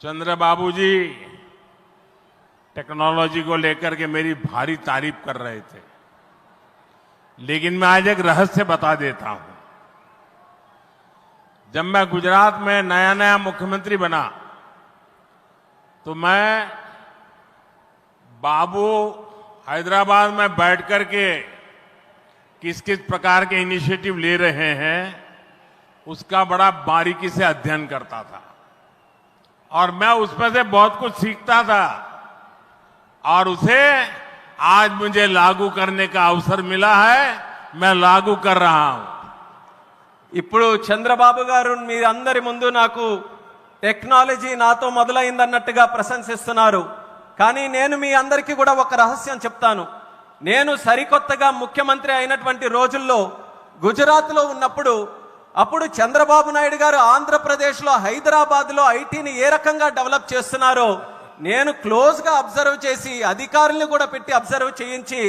चंद्र बाबू जी technology को लेकर के मेरी भारी तारीफ़ कर रहे थे। लेकिन मैं आज एक रहस्य बता देता हूँ। जब मैं गुजरात में नया नया मुख्यमंत्री बना तो मैं बाबू हैदराबाद में बैठ करके किस किस प्रकार के इनिशिएटिव ले रहे हैं, उसका बड़ा बारीकी से अध्ययन करता था। और मैं उसमें से बहुत कुछ सीखता था और उसे आज मुझे लागू करने का अवसर मिला है मैं लागू कर रहा हूं ఇప్పుడు చంద్రబాబు గారు మీరందరి ముందు నాకు టెక్నాలజీ నాతో మొదలైందన్నట్టుగా ప్రశంసిస్తున్నారు కానీ నేను మీ అందరికీ కూడా ఒక రహస్యం చెప్తాను నేను సరికొత్తగా ముఖ్యమంత్రి అయినటువంటి రోజుల్లో గుజరాత్లో ఉన్నప్పుడు అప్పుడు చంద్రబాబు నాయుడు గారు ఆంధ్రప్రదేశ్లో హైదరాబాద్లో ఐటీని ఏ రకంగా డెవలప్ చేస్తున్నారో నేను క్లోజ్గా అబ్జర్వ్ చేసి అధికారుల్ని కూడా పెట్టి అబ్జర్వ్ చేయించి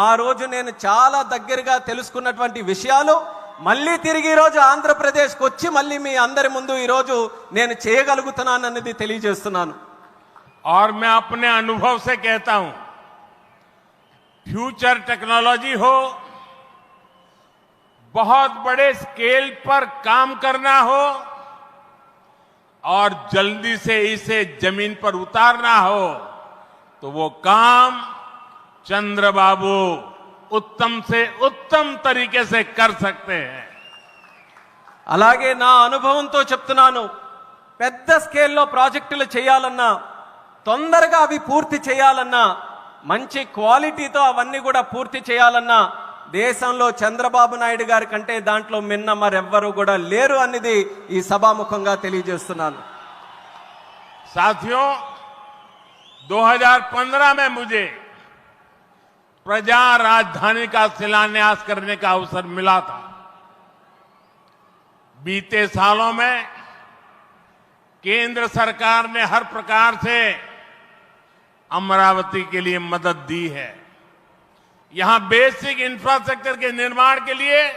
ఆ రోజు నేను చాలా దగ్గరగా తెలుసుకున్నటువంటి విషయాలు మళ్ళీ తిరిగి ఈ రోజు ఆంధ్రప్రదేశ్కి వచ్చి మళ్ళీ మీ అందరి ముందు ఈ రోజు నేను చేయగలుగుతున్నానన్నది తెలియజేస్తున్నాను और मैं अपने अनुभव से कहता हूं फ्यूचर टेक्नोलॉजी हो बहुत बड़े स्केल पर काम करना हो और जल्दी से इसे जमीन पर उतारना हो तो वो काम चंद्रबाबू उत्तम से उत्तम तरीके से कर सकते हैं అలాగే నా అనుభవంతో చెప్తున్నాను పెద్ద స్కేల్లో ప్రాజెక్టులు చేయాలన్నా తొందరగా అవి పూర్తి చేయాలన్నా మంచి క్వాలిటీతో అవన్నీ కూడా పూర్తి చేయాలన్నా దేశంలో చంద్రబాబు నాయుడు గారి కంటే దాంట్లో మిన్న మరెవ్వరూ కూడా లేరు అనేది ఈ సభాముఖంగా తెలియజేస్తున్నాను साथियों 2015 में मुझे प्रजा राजधानी का शिलान्यास करने का अवसर मिला था बीते सालों में केंद्र सरकार ने हर प्रकार से अमरावती के लिए मदद दी है यहाँ बेसिक इंफ्रास्ट्रक्चर के निर्माण के लिए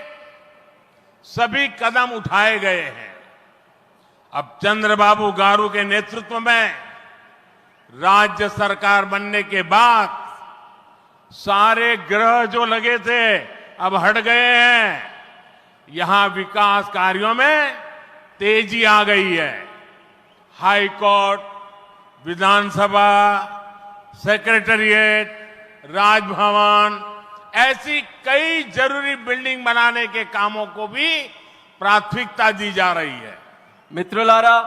सभी कदम उठाए गए हैं। अब चंद्रबाबू गारू के नेतृत्व में राज्य सरकार बनने के बाद सारे ग्रह जो लगे थे अब हट गए हैं। यहाँ विकास कार्यों में तेज़ी आ गई है। हाई कोर्ट विधानसभा, सेक्रेटरिएट राजभवन, ऐसी कई ज़रूरी बिल्डिंग बनाने के कामों को भी प्राथमिकता दी जा रही है। मित्रुलारा